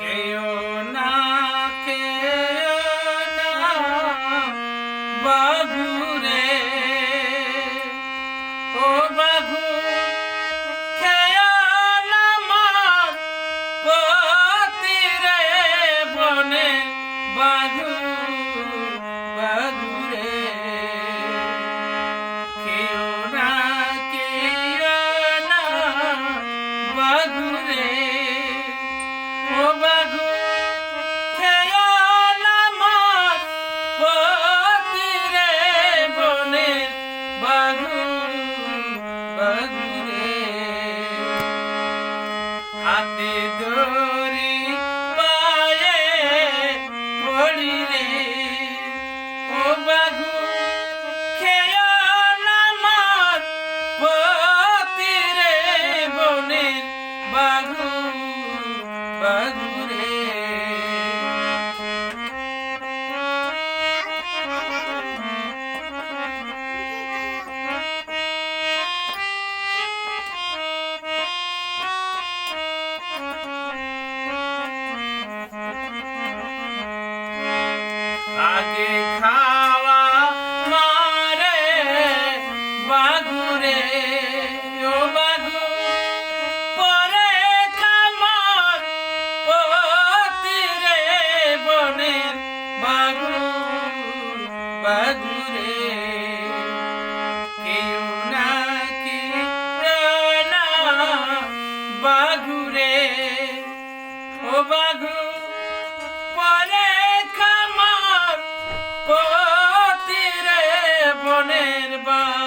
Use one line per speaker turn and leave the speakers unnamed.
কেউ না কেউ না বাবুরে। ও বাবু খেয়া না মার পতিরে বনে বাঘু কেউ না কেউ না বাঘুরে ও বাঘু খেয়া না বাঘু বাঘুরে হাতে দড়ি পায়ে পড়ি রে ও বাঘু খেয়া না মার পতি রে বনের বাঘু বাঘু মধুরে কেউ না কি ও বাঘু পরে খামার পতিরে বনের বা